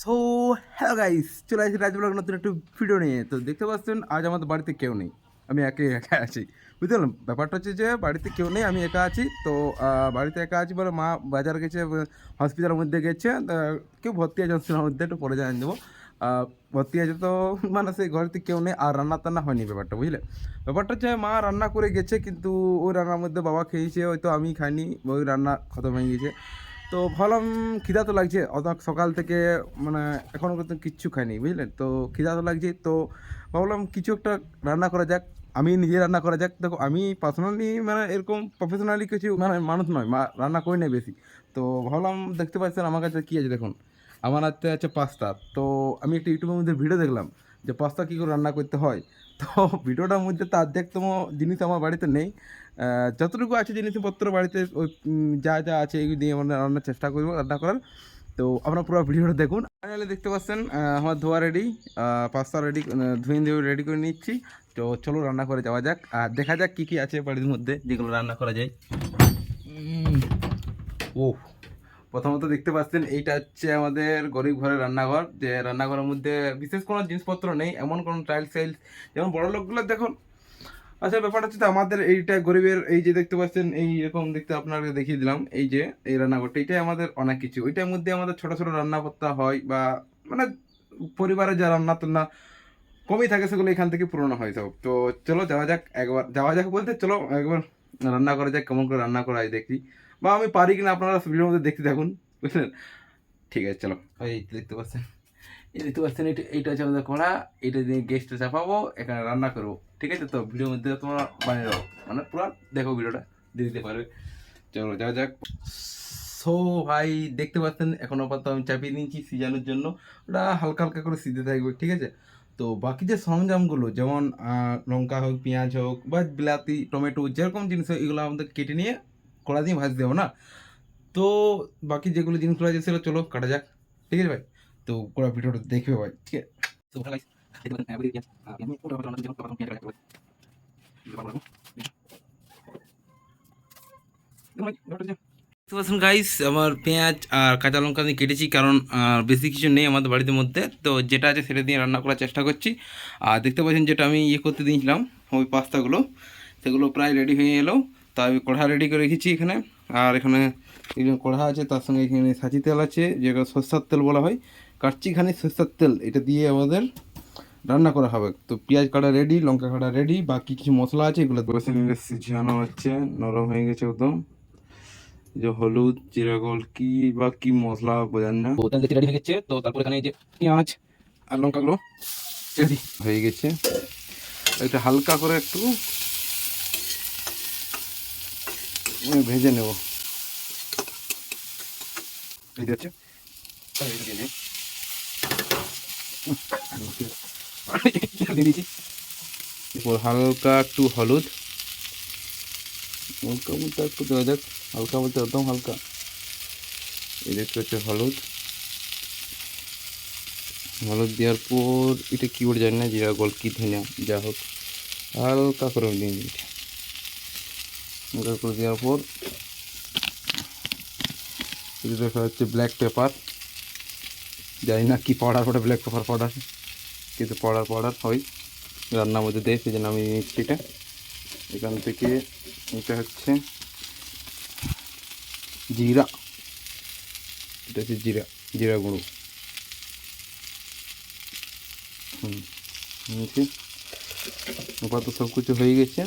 So hello guys চলে আসি রাজবাগ নতুন একটু ভিডিও নিয়ে। তো দেখতে পাচ্ছেন, আজ আমাদের বাড়িতে কেউ নেই। আমি একাই একা আছি। বুঝতে পারলাম ব্যাপারটা হচ্ছে যে, বাড়িতে কেউ নেই, আমি একা আছি। তো বাড়িতে একা আছি বলে মা বাজার গেছে হসপিটালের মধ্যে গেছে। কেউ ভর্তি আছে হসপিটালের মধ্যে একটু পরে জানিয়ে দেবো। ভর্তি আছে তো মানে সেই ঘরেতে কেউ নেই, আর রান্না টান্না হয়নি ব্যাপারটা, বুঝলে? ব্যাপারটা হচ্ছে, মা রান্না করে গেছে, কিন্তু ওই রান্নার মধ্যে বাবা খেয়েছে, হয়তো আমি খাইনি, ওই রান্না খতম হয়ে গেছে। তো ভাবলাম খিদা তো লাগছে অত সকাল থেকে মানে এখনও পর্যন্ত কিচ্ছু খাইনি, বুঝলেন? তো খিদা তো লাগছে, তো ভাবলাম কিছু একটা রান্না করা যাক, আমি নিজে রান্না করা যাক। দেখো, আমি পার্সোনালি মানে এরকম প্রফেশনালি কিছু মানে মানুষ নয় রান্না করি না বেশি। তো ভাবলাম দেখতে পাচ্ছেন আমার কাছে কী আছে, দেখুন। আমার হাতে আছে পাস্তা, তো আমি একটা ইউটিউবের মধ্যে ভিডিও দেখলাম যে পাস্তা কী করে রান্না করতে হয়। তো ভিডিওটার মধ্যে তো অর্ধেকতম জিনিস আমার বাড়িতে নেই যতটুকু আছে জিনিসপত্র বাড়িতে ওই যা যা আছে এগুলো দিয়ে আমরা রান্নার চেষ্টা করব রান্না করার। তো আপনারা পুরো ভিডিওটা দেখুন। ফাইনালি দেখতে পাচ্ছেন আমার ধোয়া রেডি পাস্তা রেডি ধুয়ে দিয়ে রেডি করে নিচ্ছি। তো চলো রান্না করে যাওয়া যাক। আর দেখা যাক কী কী আছে বাড়ির মধ্যে যেগুলো রান্না করা যায়। ও প্রথমত দেখতে পাচ্ছেন এইটা হচ্ছে আমাদের গরিব ঘরের রান্নাঘর। যে রান্নাঘরের মধ্যে বিশেষ কোনো জিনিসপত্র নেই এমন কোনো টাইলস টাইলস যেমন বড় লোকগুলো দেখুন আচ্ছা ব্যাপারটা হচ্ছে আমাদের এইটা গরিবের এই যে দেখতে পাচ্ছেন, এই এরকম দেখতে আপনাকে দেখিয়ে দিলাম, এই যে, এই রান্নাঘরটা, এটাই আমাদের অনেক কিছু। ওইটার মধ্যে আমাদের ছোট ছোট রান্না করতে হয় বা মানে পরিবারে যা রান্না টান্না কমই থাকে, সেগুলো এখান থেকে পূরণ হয় সব। তো চলো, যাওয়া যাক, একবার, যাওয়া যাক বলতে, চলো একবার রান্না করা যাক, কেমন করে রান্না করা হয় দেখি। বা আমি পারি কিনা আপনারা ভিডিওর মধ্যে দেখতে থাকুন, বুঝলেন? ঠিক আছে, চলো। এই দেখতে পাচ্ছেন। এই দেখতে পাচ্ছেন, এটা এইটা হচ্ছে আমাদের কড়া। এটা দিয়ে গ্যাসটা চাপাবো, এখানে রান্না করব। ঠিক আছে? তো ভিডিওর মধ্যে তোমরা বানিয়ে দাও। মানে পুরো দেখো ভিডিওটা দিতে পারবে। চলো, যাওয়া যাক। সো ভাই, দেখতে পাচ্ছেন, এখন আপাতত আমি চাপিয়ে নিয়েছি সিজানোর জন্য। ওটা হালকা হালকা করে সিদ্ধে থাকবে, ঠিক আছে? তো বাকি যে সরঞ্জামগুলো, যেমন লঙ্কা হোক, পেঁয়াজ হোক, বা বিলাতি, টমেটো, যেরকম জিনিস এগুলো আমাদের কেটে নিয়ে কড়া দিয়ে ভাজ দেবো না? তো বাকি যেগুলো জিনিসগুলো আছে সেগুলো চলো, কাটা যাক। ঠিক আছে, ভাই? তো পুরো ভিডিওটা দেখবে ভাই, ঠিক আছে? তো গাইস আমার পেঁয়াজ আর কাঁচা লঙ্কা দিয়ে কেটেছি, কারণ বেশি কিছু নেই আমাদের বাড়ির মধ্যে। তো যেটা আছে সেটা দিয়ে রান্না করার চেষ্টা করছি। আর দেখতে পাচ্ছেন যেটা আমি ইয়ে করতে দিয়েছিলাম, ওই পাস্তাগুলো। সেগুলো প্রায় রেডি হয়ে এলো। তাই আমি কড়া রেডি করে রেখেছি এখানে। আর এখানে কড়া আছে, তার সঙ্গে এখানে সাঁচি তেল আছে যেটা সরষার তেল বলা হয়। কাটছি খানি সরষার তেল এটা দিয়ে আমাদের রান্না করা হবে। তো পেঁয়াজ কাটা রেডি লঙ্কা কাটা রেডি বাকি কিছু মশলা আছে এগুলো বসে নিয়ে সিঝানো হচ্ছে নরম হয়ে গেছে একদম। যে হলুদ জিরা গোল কি বা কি মশলা বোঝান না। রেডি হয়ে গেছে তো তারপর এখানে এই যে পেঁয়াজ আর লঙ্কাগুলো রেডি হয়ে গেছে। এটা হালকা করে একটু ভেজে নেব। এই আছে সব এই দিয়ে দিই। দিয়ে দিয়েছি এরপর হালকা একটু হলুদ। হালকা বলতে একটু দেওয়া যাক হালকা বলতে একদম হালকা। এই দেখতে হচ্ছে হলুদ। হলুদ দেওয়ার পর এটা কী করে জানি না জিরা গোল কি ধনিয়া যা হোক। হালকা করে আমি দিয়ে দিচ্ছি হালকা করে দেওয়ার পর, এটা দেখা যাচ্ছে ব্ল্যাক পেপার জানি না কি পাউডার ওটা ব্ল্যাক পেপার পাউডার কিন্তু পাউডার পাউডার হয়। রান্নার মধ্যে দেয় সেই জন্য আমি এটা এখান থেকে এটা হচ্ছে জিরা। এটা হচ্ছে জিরা জিরা গুঁড়ো। হুম আপাতত সব কিছু হয়ে গেছে।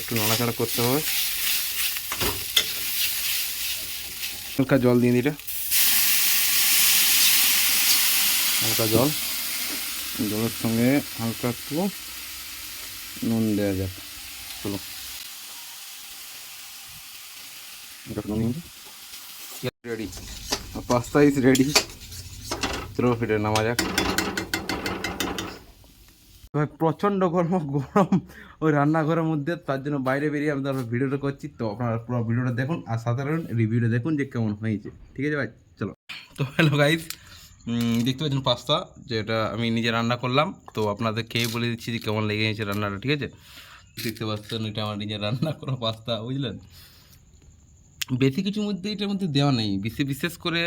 একটু নাড়াচাড়া করতে হবে। হালকা জল দিয়ে দিলে হালকা জল। জলের সঙ্গে হালকা একটু নুন দেওয়া যাক। চলো। রেডি পাস্তা ইজ রেডি চলো ফিরে নামা যাক। ভাই প্রচণ্ড গরম গরম। ওই রান্নাঘরের মধ্যে তার জন্য বাইরে বেরিয়ে আমি তারপর ভিডিওটা করছি। তো আপনারা পুরো ভিডিওটা দেখুন আর সাধারণ রিভিউটা দেখুন যে কেমন হয়েছে। ঠিক আছে ভাই? চলো। তো হ্যালো গাইজ দেখতে পাচ্ছেন পাস্তা, যেটা আমি নিজে রান্না করলাম। তো আপনাদের খেয়ে বলে দিচ্ছি যে কেমন লেগে গেছে রান্নাটা, ঠিক আছে? দেখতে পাচ্ছেন, এটা আমার নিজের রান্না করা পাস্তা, বুঝলেন? বেশি কিছুর মধ্যে এটার মধ্যে দেওয়া নেই। বিশেষ বিশেষ করে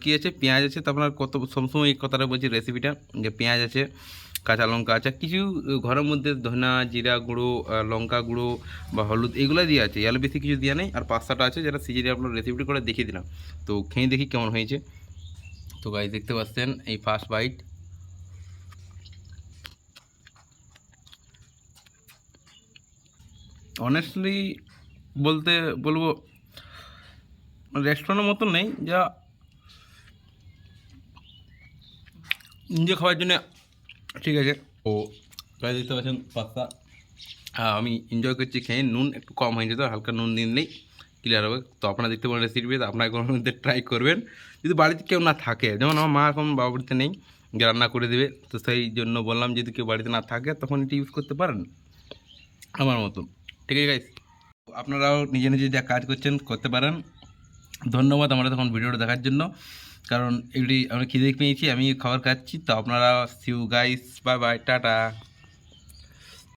কি আছে? পেঁয়াজ আছে তো আপনার কত, সবসময় এই কথাটা বলছি রেসিপিটা যে পেঁয়াজ আছে, কাঁচা লঙ্কা আছে কিছু ঘরের মধ্যে ধনা, জিরা গুঁড়ো লঙ্কা গুঁড়ো বা হলুদ এগুলো দিয়ে আছে। এগুলো বেশি কিছু দেওয়া নেই। আর পাস্তাটা আছে, যেটা সিজিয়ে আপনার রেসিপিটা করে দেখিয়ে দিলাম। তো খেয়ে দেখি কেমন হয়েছে। তো গাই দেখতে পাচ্ছেন এই ফার্স্ট বাইট অনেস্টলি বলতে বলব রেস্টুরেন্টের মতন নেই, যা নিজে খাওয়ার জন্য ঠিক আছে। ও প্রায় দেখতে পাচ্ছেন পাস্তা। আমি এনজয় করছি, খেয়ে নুন একটু কম হয়েছে তো, হালকা নুন দিন নেই ক্লিয়ার হবে। তো আপনারা দেখতে পারেন রেসিপি আপনারা কোনো মধ্যে ট্রাই করবেন। যদি বাড়িতে কেউ না থাকে, যেমন আমার মা এখন বাবা বাড়িতে নেই রান্না করে দেবে। তো সেই জন্য বললাম, যদি কেউ বাড়িতে না থাকে, তখন এটি ইউজ করতে পারেন। আমার মতন ঠিক আছে গাইস আপনারাও নিজে নিজে যা কাজ করছেন, করতে পারেন। ধন্যবাদ আমরা তখন ভিডিওটা দেখার জন্য। কারণ এগুলি আমরা খিদে পেয়েছি, আমি খাবার খাচ্ছি। তো আপনারা see you guys bye bye tata.